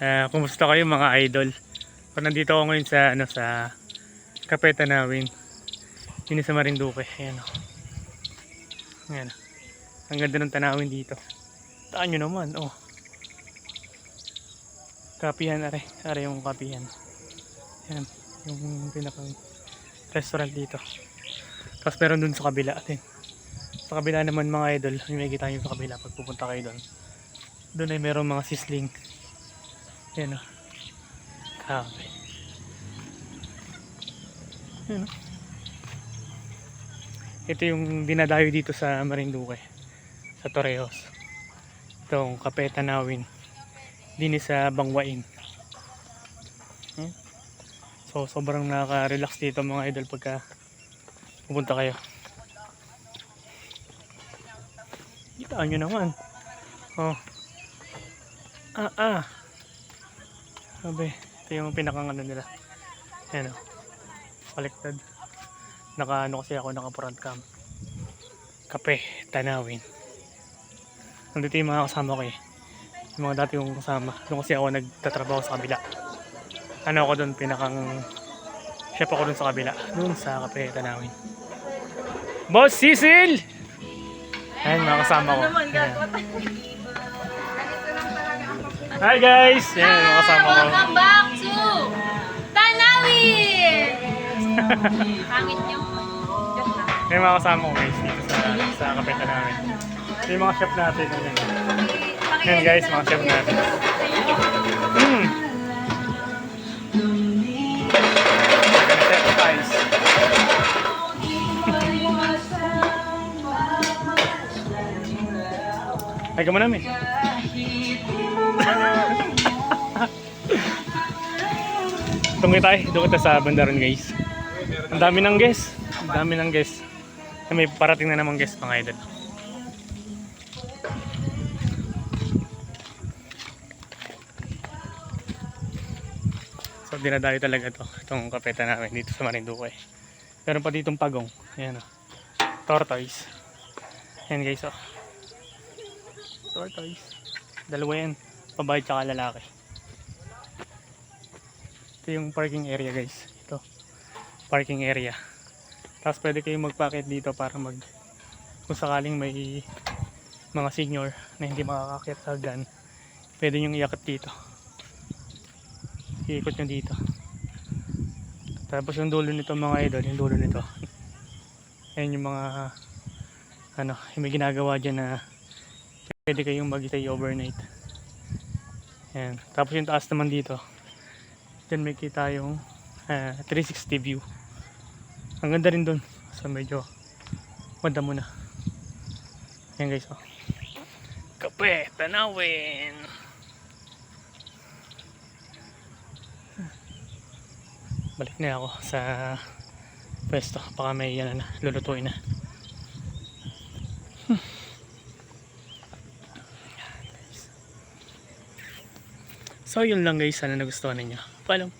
Ah, kumusta kayo mga idol? So, nandito ako ngayon sa ano sa Kape Tanawin. Yun sa Marinduque. Ayan o. Ayan. Ang ganda ng tanawin dito. Taan nyo naman, oh. Kapihan, are. Are yung kapihan. Ayan. Yung pinakang restaurant dito. Tapos meron dun sa kabila. Atin. Sa kabila naman mga idol. May kita nyo sa kabila pag pupunta kayo dun. Doon ay meron mga sisling. Ayan o. Grabe. Ayan o. Ito yung dinadayo dito sa Marinduque. Sa Torreos. Itong Kape Tanawin. Dini sa Bangwain. Ayan. So sobrang nakaka-relax dito mga idol pagka pupunta kayo. Kitaan nyo naman. Oh. Ah, ah. Sabi, ito yung pinakang ano nila. Ayan o. Baliktad. Naka ano kasi ako, naka front cam. Kape, tanawin. Nandito yung mga kasama ko eh. Yung mga dati kong kasama. Doon kasi ako nagtatrabaho sa kabila. Ano ako doon, pinakang chef ako doon sa kabila. Doon sa kape, tanawin. Boss Cecil! Ayan, mga kasama ko. Ayan. Hi guys! Ayan, mga kasama ko. Welcome back to Tanawin! Pangit nyo. May mga kasama ko guys dito sa, sa kapita namin. Yung mga chef natin. Ayan, Ayan guys, mga chef natin. Mm. Ay, kamo namin. Tungi tayo, doon kita sa bandaran guys. Ang dami ng guest. Ang dami ng guest. May parating na namang guest mga idol. So dinadayo talaga to itong kapeta namin dito sa Marinduque. Meron pa ditong pagong. Ayan o. Tortoise. Ayan guys o. Tortoise. Dalawa yan. Babae tsaka lalaki. Ito yung parking area guys. Ito. Parking area. Tapos pwede kayong magpakit dito para mag kung sakaling may mga senior na hindi makakakyat sa hagdan pwede nyo iakit dito iikot nyo dito tapos yung dulo nito mga idol yung dulo nito ayan yung mga ano yung may ginagawa dyan na pwede kayong mag stay overnight ayan. Tapos yung taas naman dito. Dyan may kita yung ah, 360 view. Ang ganda rin dun. So medyo manda muna ayan guys oh. kape tanawin. Balik na ako sa pwesto. Baka may yan na lulutuin na so yun lang guys. Sana nagustuhan ninyo. Paalam